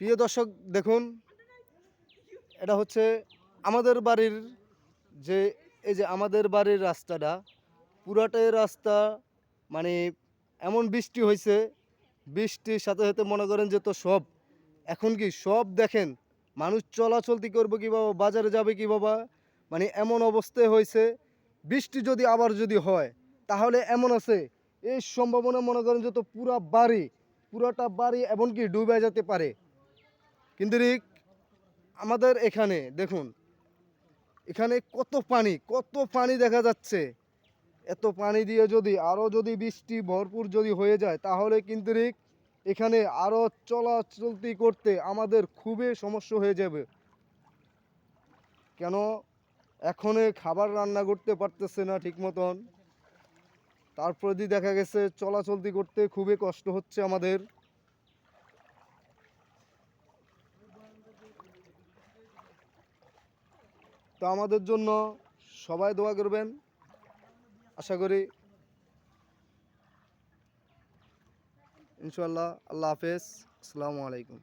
প্রিয় দর্শক, দেখুন, এটা হচ্ছে আমাদের বাড়ির যে, এই যে আমাদের বাড়ির রাস্তাটা, পুরাটাই রাস্তা মানে এমন বৃষ্টি হয়েছে, বৃষ্টির সাথে সাথে মনে করেন যে তো সব, এখন কি সব দেখেন, মানুষ চলাচলতি করবে কি বাবা, বাজারে যাবে কি বাবা মানে এমন অবস্থায় হয়েছে, বৃষ্টি যদি আবার যদি হয়, তাহলে এমন আছে, এই সম্ভাবনা মনে করেন যে তো পুরা বাড়ি পুরাটা বাড়ি এমনকি ডুবে যেতে পারে। কিন্তু আমাদের এখানে, দেখুন, এখানে কত পানি কত পানি দেখা যাচ্ছে। এত পানি দিয়ে যদি আরও যদি বৃষ্টি ভরপুর যদি হয়ে যায়, তাহলে কিন্তু রিক, এখানে আরও চলাচলতি করতে আমাদের খুবই সমস্যা হয়ে যাবে। কেন? এখনে খাবার রান্না করতে পারতেছে না ঠিক মতন। তারপরে দিয়ে দেখা গেছে চলাচলতি করতে খুবই কষ্ট হচ্ছে আমাদের। তো আমাদের জন্য সবাই দোয়া করবেন। আশা করি ইনশাল্লাহ আল্লাহ হাফেজ। আসসালামু আলাইকুম।